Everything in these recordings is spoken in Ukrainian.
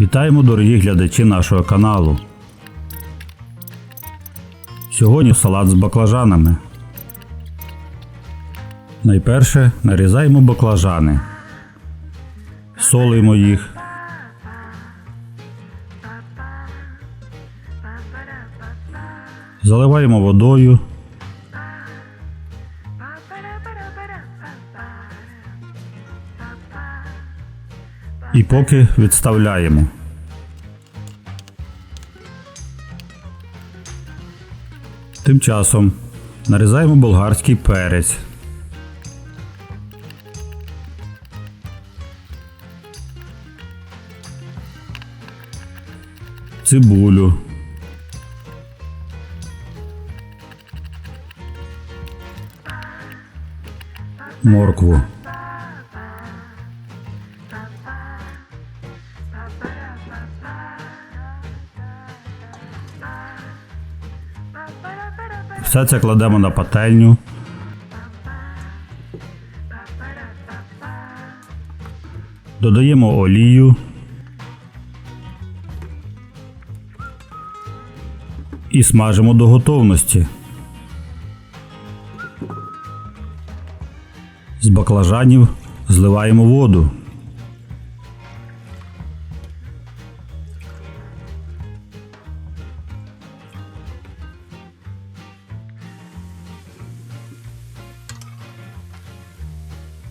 Вітаємо, дорогі глядачі нашого каналу. Сьогодні салат з баклажанами. Найперше нарізаємо баклажани. Солимо їх. Заливаємо водою. І поки відставляємо. Тим часом нарізаємо болгарський перець. Цибулю. Моркву. Все це кладемо на пательню. Додаємо олію. І смажимо до готовності. З баклажанів зливаємо воду.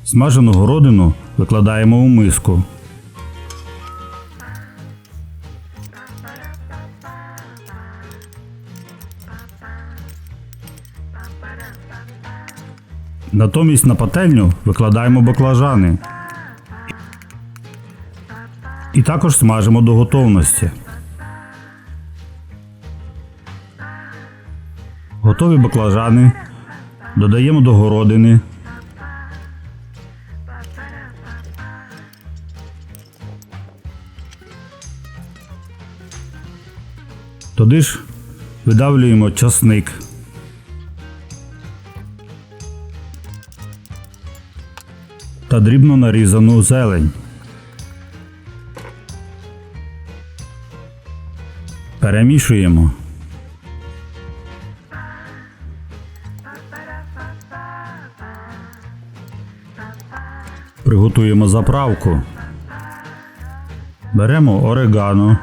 Смажену городину викладаємо у миску. Натомість на пательню викладаємо баклажани. І також смажимо до готовності. Готові баклажани додаємо до городини. Туди ж видавлюємо часник. Та дрібно нарізану зелень. Перемішуємо. Приготуємо заправку. Беремо орегано.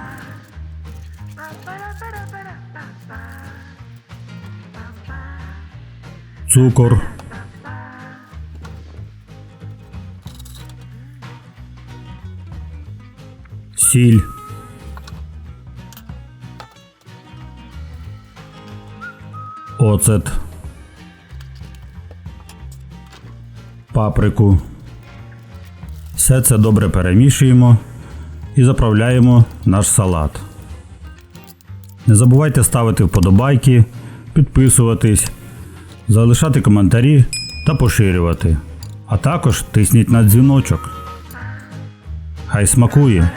Цукор. Сіль. Оцет. Паприку. Все це добре перемішуємо і заправляємо наш салат. Не забувайте ставити вподобайки, підписуватись, залишати коментарі та поширювати. А також тисніть на дзвіночок. Хай смакує!